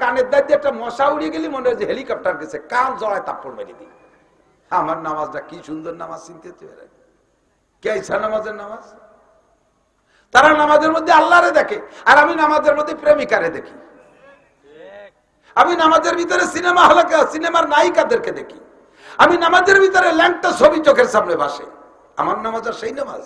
কানের দায়িত্বে একটা মশা উড়িয়ে গেলি, মনে হয় যে হেলিকপ্টার গেছে কান জড়ায় তাপ্পর মেরে দিই আমার নামাজটা কি সুন্দর নামাজ চিনতে চেয়ে কে ইচ্ছা নামাজের নামাজ? তারা নামাজের মধ্যে আল্লাহরে দেখে, আর আমি নামাজের মধ্যে প্রেমিকারে দেখি। আমি নামাজের ভিতরে সিনেমা হলে সিনেমার নায়িকাদেরকে দেখি। আমি নামাজের ভিতরে ল্যাংটা ছবি চোখের সামনে বাসে আমার নামাজ আর সেই নামাজ।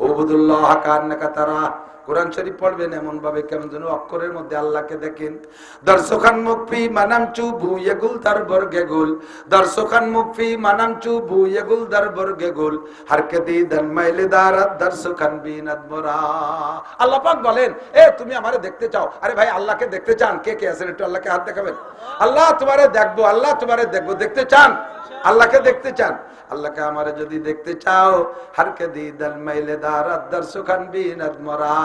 ওবুদুল্লাহ কান্নাকা তারা কোরআন শরীফ পড়বেন এমন ভাবে কেমন যেন অক্ষরের মধ্যে আল্লাহকে দেখেন। দর্শকান মুফি মানাম চু ভুয়ে গুল তার বর্গে গুল। দর্শকান মুফি মানাম চু ভুয়ে গুল তার বর্গে গুল। হারকে দি দন মাইলে দারাত দর্শকান বিনাদ মোরা। আল্লাহ পাক বলেন, এ, তুমি আমারে দেখতে চাও। আরে ভাই, আল্লাহকে দেখতে চান। কে কে আছেন? একটু আল্লাহকে হাত দেখাবেন। আল্লাহ তোমারে দেখব, আল্লাহ তোমারে দেখব। দেখতে চান? আল্লাহকে দেখতে চান। আল্লাহকে আমারে যদি দেখতে চাও হরকে দি দল মাইলে দারাত দর্শকান বিনাদ মরা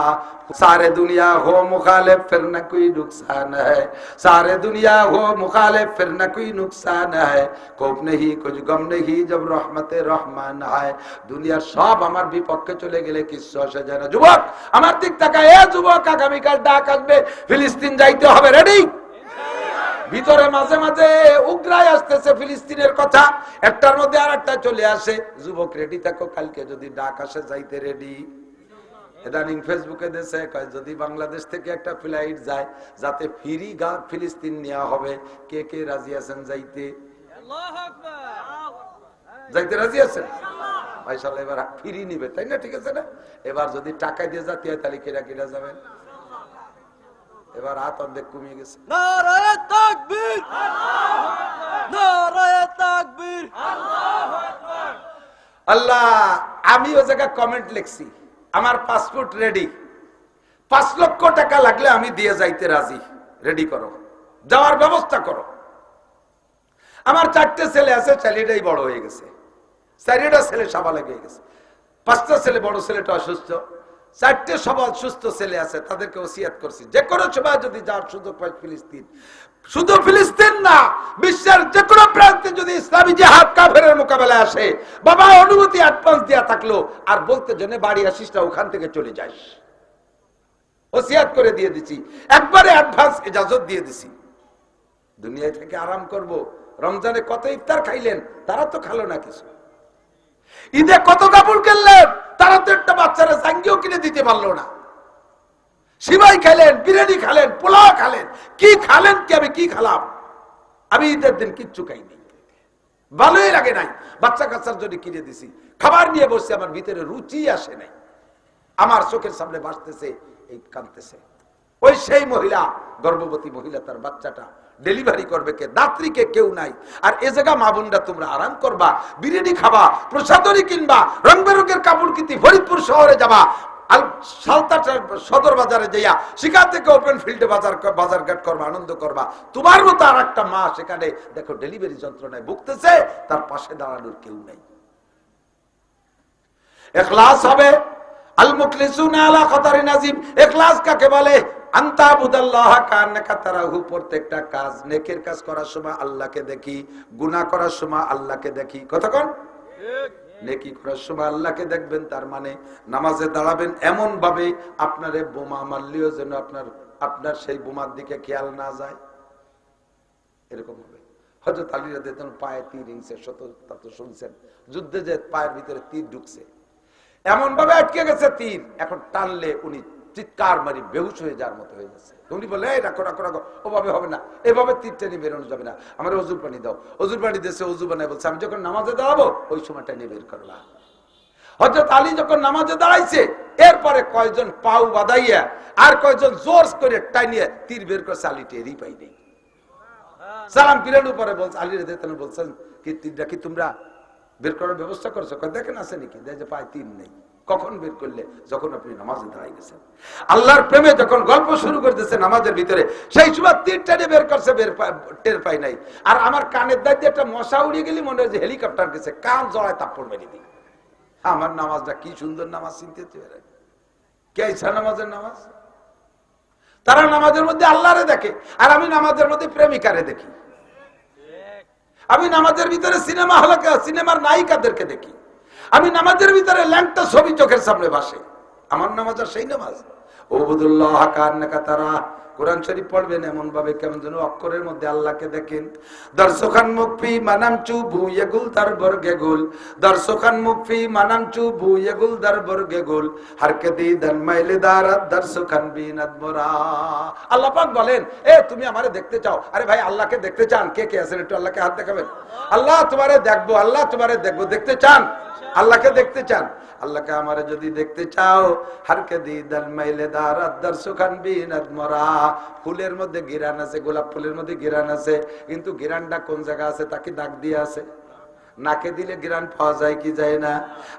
सारे दुनिया हो मुखालिफ फिर न कोई नुकसान है सारे दुनिया हो मुखालिफ फिर न कोई नुकसान है कोप नहीं कुछ गम नहीं जब रहमत रहमान आए দুনিয়ার সব আমার বিপক্ষে চলে গেলে কিছু আসে যায় না যুবক আমার দিক তাকায় এ যুবক আগামীকাল ডাক আসবে ফিলিস্তিন যাইতে হবে রেডি ভিতরে মাঝে মাঝে উগ্রায় আসতেছে ফিলিস্তিনের কথা। একটার মধ্যে আর একটা চলে আসে। যুবক রেডি থাকো কালকে যদি ডাক আসে যাইতে রেডি। ইদানিং ফেসবুকে দেশে কয় যদি বাংলাদেশ থেকে একটা ফ্লাইট যায় যাতে ফিরি গা ফিলিস্তিন নেওয়া হবে কে কে রাজি আছেন যাইতে? যাইতে রাজি আছেন? ভাইসাল এবার ফিরি নিবে তাই না? ঠিক আছে না? এবার যদি টাকা দিয়ে যাতে হয় তাহলে কেরা কেরা যাবেন? এবার হাত অর্ধেক কমিয়ে গেছে। নারায়ে তাকবীর! নারায়ে তাকবীর! আল্লাহ আমি ও জায়গায় কমেন্ট লিখছি। আমার পাসপোর্ট রেডি পাঁচ লক্ষ টাকা লাগলে আমি দিয়ে যাইতে রাজি। রেডি করো। যাওয়ার ব্যবস্থা করো। আমার চারটে ছেলে আছে ছেলেটাই বড় হয়ে গেছে। চারিটা ছেলে সাবা লেগে গেছে। পাঁচটা ছেলে বড় ছেলেটা অসুস্থ। চারটে সবার সুস্থ ছেলে আছে, তাদেরকে ওসিয়াত করছি। যে কোনো সময় যদি যাওয়ার সুযোগ পায় ফিলিস্তিন। শুধু ফিলিস্তিন না, বিশ্বের যে কোনো প্রান্তে যদি ইসলামী জিহাদ কাফেরের মোকাবেলায় আসে, বাবা অনুমতি অ্যাডভান্স দেওয়া থাকল, আর বলতে জন্য বাড়ি আসিস না, ওখান থেকে চলে যাস। ওসিয়াত করে দিয়ে দিছি। একবারে অ্যাডভান্স ইজাজত দিয়ে দিছি। দুনিয়ায় থেকে আরাম করব। রমজানে কত ইফতার খাইলেন, তারা তো খালো না কিছু। ঈদে কত কাপড় কিনলেন? তারা তো একটা বাচ্চারা জাঙ্গিও কিনে দিতে পারল না। সিমাই খেলেন, বিরিয়ানি খালেন, পোলাও খালেন, কি খালেন কি আমি কি খালাম? আমি ঈদের দিন কিচ্ছু খাইনি। ভালোই লাগে নাই। বাচ্চা কাচ্চার জন্য কিনে দিছি। খাবার নিয়ে বসছে আমার ভিতরে রুচি আসে নাই। আমার চোখের সামনে বাঁচতেছে এই কাঁদতেছে। ওই সেই মহিলা, গর্ভবতী মহিলা, তার বাচ্চাটা ডেলিভারি করবে কে? দাত্রীকে কেউ নাই। আর এ জায়গা মা বোনরা তোমরা আরাম করবা, বিরিয়ানি খাবা প্রসাদনী কিনবা রং বেরঙের কাপড় কিনতে ফরিদপুর শহরে যাবা সদর বাজারে যাইয়া সেখান থেকে ওপেন ফিল্ডে বাজার বাজার ঘাট করবা, আনন্দ করবা। তোমার মতো আর একটা মা সেখানে, দেখো ডেলিভারি যন্ত্রণায় ভুগতেছে, তার পাশে দাঁড়ানোর কেউ নেই। এখলাস হবে। আল মুখলিসুনা আলা খতারি নাজিম এখলাস কাকে বলে? প্রত্যেকটা কাজ নেকের কাজ করার সময় আল্লাহকে দেখি, গুনাহ করার সময় আল্লাহকে দেখি। কতক্ষণ? নেকি করার সময় আল্লাহকে দেখবেন, তার মানে নামাজে দাঁড়াবেন এমন ভাবে আপনারে বোমা মারলেও যেন আপনার আপনার সেই বোমার দিকে খেয়াল না যায়। এরকম হবে। হজরত আলী রাদিয়াল্লাহু পায়ে তীর হিংসে শত তা তো শুনছেন। যুদ্ধে যে পায়ের ভিতরে তীর ঢুকছে। এমন ভাবে আটকে গেছে তীর। এখন টানলে উনি চিৎকার মারি, বেহুশ হয়ে যাওয়ার মতো হয়ে যাচ্ছে। উনি বলে, এই রাখো রাখো রাখো, ওভাবে হবে না, এভাবে তীর টেনে বেরোনো যাবে না। আমার অজুর পানি দাও, অজুর পানি দিয়েছে অজু বানায় বলছে, আমি যখন নামাজে দাঁড়াবো, ওই সময় টেনে বের করবা হজরত আলী যখন নামাজে দাঁড়াইছে, এরপরে কয়জন পাউ বাদাইয়া আর কয়জন জোর করে টাইনিয়ে তীর বের করছে, আলী টেরই পাই নেই। সালাম পিরানোর পরে বলছে, আলী রেদে বলছেন, কি তীরটা কি তোমরা বের করার ব্যবস্থা করছ? দেখেন আছে নাকি? দেখে পায়ে তীর নেই। কখন বের করলে? যখন আপনি নামাজে দাঁড়াই গেছেন। আল্লাহর প্রেমে যখন গল্প শুরু করতেছে নামাজের ভিতরে, সেই সময় তীর টেনে বের করছে, বের টের পাই নাই। আর আমার কানের দায়িত্বে একটা মশা উড়িয়ে গেলি মনে হয় যে হেলিকপ্টার গেছে, কান জড়ায় তাপ্পর মেরে দিই। আমার নামাজটা কি সুন্দর নামাজ চিনতে নামাজের নামাজ? তারা নামাজের মধ্যে আল্লাহরে দেখে, আর আমি নামাজের মধ্যে প্রেমিকারে দেখি। আমি নামাজের ভিতরে সিনেমা হলে, সিনেমার নায়িকাদেরকে দেখি। আমি নামাজের ভিতরে ল্যাংটা ছবি চোখের সামনে বাসে আমার নামাজ আর সেই নামাজ। ওবুদুল্লাহ কান্নাকা তারা কোরআন শরীফ পড়বেন এমন ভাবে কেমন যেন অক্ষরের মধ্যে আল্লাহকে দেখেন। দর্শকান মুখফি মানামচু ভুয়েগুল তার বর্গে গুল। দর্শকান মুখফি মানামচু ভুয়েগুল দার বর্গে গুল। হারকে দি দান মাইলে দারাত, দর্শকান বিনাদ মোরা আল্লাহ পাক বলেন, এ, তুমি আমারে দেখতে চাও। আরে ভাই, আল্লাহকে দেখতে চান? কে কে আছেন? একটু আল্লাহকে হাত দেখাবেন। আল্লাহ তোমারে দেখব, আল্লাহ তোমারে দেখব। দেখতে চান? আল্লাহকে দেখতে চান? আল্লাহকে আমারে যদি দেখতে চাও, হারকে দি দাল মাইলে দারাত, দর্শকান বিনাদ মোরা ফুলের মধ্যে গিরান আছে, গোলাপ ফুলের মধ্যে গিরান আছে, কিন্তু গিরানটা কোন জায়গা আছে, তাকে দাগ দিয়ে আছে। নাকে দিলে গ্রান পাওয়া যায় কি যায় না?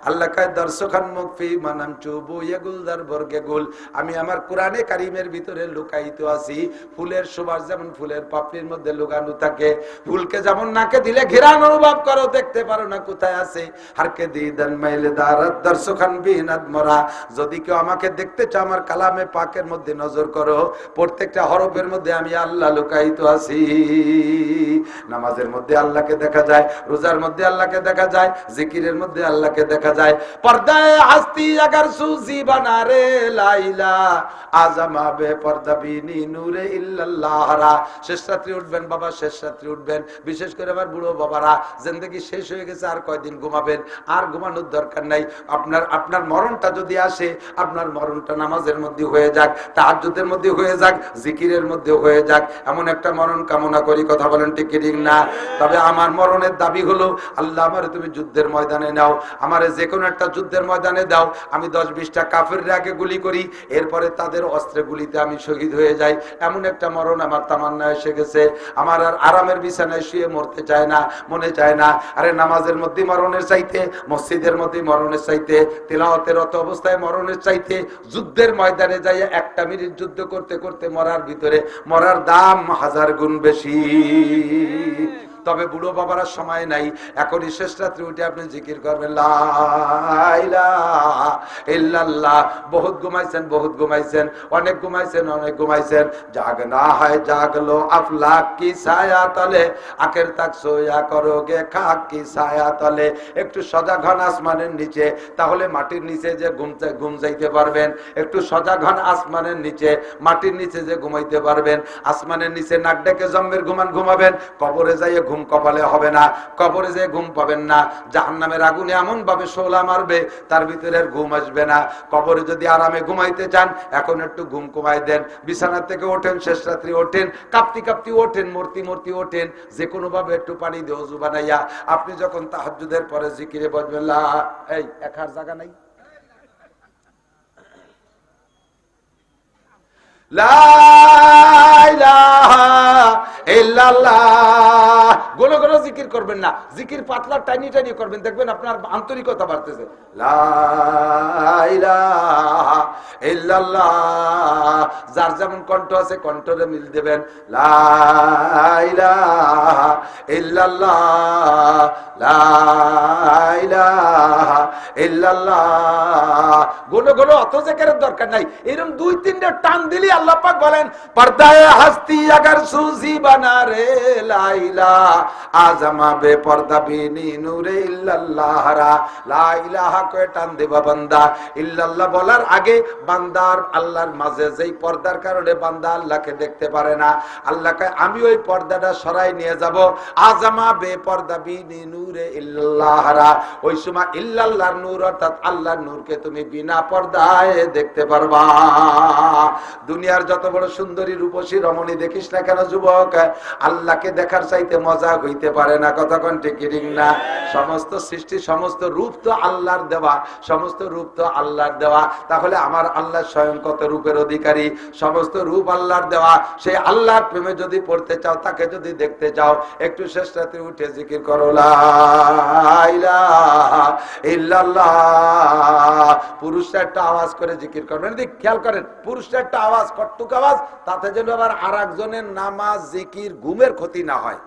আল্লাহ কায় দর্শকান মুখফি মানাম চুবু ইয়েগুলদার বর্গে গুল। আমি আমার কোরআনে কারিমের ভিতরে লুকাইতে আছি। ফুলের সুবাস যেমন ফুলের পাপড়ির মধ্যে লুকানো থাকে, ফুলকে যেমন নাকে দিলে ঘিরান অনুভব করো, দেখতে পারো না কোথায় আছে। হারকে দি দেন মাইলে দারাত দর্শকান বিনাদ মরা। যদি কেউ আমাকে দেখতে চাও আমার কালামে পাকের মধ্যে নজর করো। প্রত্যেকটা হরফের মধ্যে আমি আল্লাহ লুকাইতে আছি। নামাজের মধ্যে আল্লাহকে দেখা যায়, রোজার মধ্যে আল্লাহকে দেখা যায়, জিকিরের মধ্যে আল্লাহকে দেখা যায়। পর্দায় হাস্তি আগার সুজি বানারে লাইলা আজামা বে পর্দা বিনি নূরে ইল্লাল্লাহরা। শেষ রাত্রি উঠবেন বাবা, শেষ রাত্রি উঠবেন। বিশেষ করে আমার বুড়ো বাবারা, জিন্দগি শেষ হয়ে গেছে, আর কয়দিন ঘুমাবেন? আর ঘুমানোর দরকার নাই। আপনার আপনার মরণটা যদি আসে, আপনার মরণটা নামাজের মধ্যে হয়ে যাক, তাহাজ্জুদের মধ্যে হয়ে যাক, জিকিরের মধ্যে হয়ে যাক। এমন একটা মরণ কামনা করি, কথা বলেন ঠিক না? তবে আমার মরণের দাবি হলো আল্লাহ আমারে তুমি যুদ্ধের ময়দানে নাও, আমারে যে কোনো একটা যুদ্ধের ময়দানে দাও। আমি দশ বিশটা কাফের আগে গুলি করি, এরপরে তাদের অস্ত্রে গুলিতে আমি শহীদ হয়ে যাই। এমন একটা মরণ আমার তামান্না এসে গেছে। আমার আর আরামের বিছানায় শুয়ে মরতে চায় না, মনে চায় না। আরে নামাজের মধ্যে মরণের চাইতে, মসজিদের মধ্যে মরণের চাইতে, তেলাওয়াতের অত অবস্থায় মরণের চাইতে, যুদ্ধের ময়দানে যাই একটা মিনিট যুদ্ধ করতে করতে মরার ভিতরে মরার দাম হাজার গুণ বেশি। তবে বুড়ো বাবার সময় নাই। এখন শেষ রাত্রে উঠে আপনি জিকির করবেন লা ইলাহা ইল্লাল্লাহ, বহুত ঘুমাইছেন বহুত ঘুমাইছেন, অনেক ঘুমাইছেন অনেক ঘুমাইছেন। জাগ না হয়, জাগলো আফলাক কি ছায়া তলে আখের তাক সোয়া করোগে খাক কি ছায়া তলে একটু সজাগ হন আসমানের নিচে, তাহলে মাটির নিচে যে ঘুমতে, ঘুম যাইতে পারবেন। একটু সজাগ হন আসমানের নিচে, মাটির নিচে যে ঘুমাইতে পারবেন। আসমানের নিচে নাক ডেকে জম্মের ঘুমান ঘুমাবেন, কবরে যাইয়ে ঘুম কপালে হবে না। কবরে যে ঘুম পাবেন না। জাহান নামের আগুনে এমন ভাবে শোলা মারবে, তার ভিতরে আর ঘুম আসবে না। কবরে যদি আরামে ঘুমাইতে চান, এখন একটু ঘুম কমাই দেন। বিছানা থেকে ওঠেন, শেষ রাত্রি ওঠেন, কাঁপতি কাঁপতি ওঠেন, মূর্তি মূর্তি ওঠেন যে কোনো ভাবে একটু পানি দিয়ে বানাইয়া। আপনি যখন তাহাজুদের পরে জিকিরে বসবেন এই, এক হার জায়গা নাই? গোল গোল জিকির করবেন না। জিকির পাতলা, টাইনি টাইনি করবেন। দেখবেন আপনার আন্তরিকতা বাড়তেছে। যার যেমন কণ্ঠ আছে কণ্ঠরে মিল দেবেন। গোলো গোলো অত জেকারের দরকার নাই। এরকম দুই তিনটা টান দিলি আল্লাহ পাক বলেন, পর্দায় হাসতি সুজি বানা রে লাইলা পর্দা বিনি নূরে ইল্লাল্লাহ রা টান দেবা বান্দা। ইল্লাল্লাহ বলার আগে বান্দার আল্লাহর মাঝে যেই পর্দার কারণে বান্দা আল্লাহকে দেখতে পারে না আল্লাহকে আমি ওই পর্দাটা সরাই নিয়ে যাব। আজমা বে পর্দা বিনি নূরে ইল্লাল্লাহ রা ওই সময় ইল্লাল্লাহর নূর অর্থাৎ আল্লাহর নূরকে তুমি বিনা পর্দায় দেখতে পারবা। দুনিয়ার যত বড় সুন্দরী রূপসী রমণী দেখিস না কেন যুবক, আল্লাহকে দেখার চাইতে মজা হইতে পারে না। কতক্ষণ ঠিক না? সমস্ত সৃষ্টি, সমস্ত রূপ তো আল্লাহর দেওয়া, সমস্ত রূপ তো আল্লাহর দেওয়া। তাহলে আমার আল্লাহ স্বয়ং কত রূপের অধিকারী? সমস্ত রূপ আল্লাহর দেওয়া। সেই আল্লাহর প্রেমে যদি পড়তে চাও, তাকে যদি দেখতে চাও একটু শেষ রাতে উঠে জিকির করো ইল্লাল্লাহ। একটা আওয়াজ করে জিকির করবেন এদিক খেয়াল করেন পুরুষরা একটা আওয়াজ কট্টুক আওয়াজ, তাতে যেন আবার আর একজনের নামাজ, জিকির, ঘুমের ক্ষতি না হয়।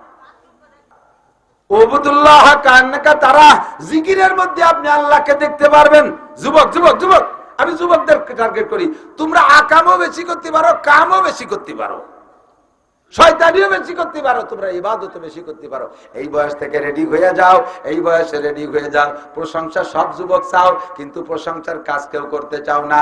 তারা, জিকিরের মধ্যে আপনি আল্লাহকে দেখতে পারবেন। যুবক যুবক যুবক, আমি যুবকদের টার্গেট করি। তোমরা আকামও বেশি করতে পারো, কামও বেশি করতে পারো। শয়তানিও বেশি করতে পারো, তোমরা ইবাদত বেশি করতে পারো। এই বয়স থেকে রেডি হয়ে যাও, এই বয়সে রেডি হয়ে যাও। প্রশংসা সব যুবক চাও, কিন্তু প্রশংসার কাজ কেউ করতে চাও না।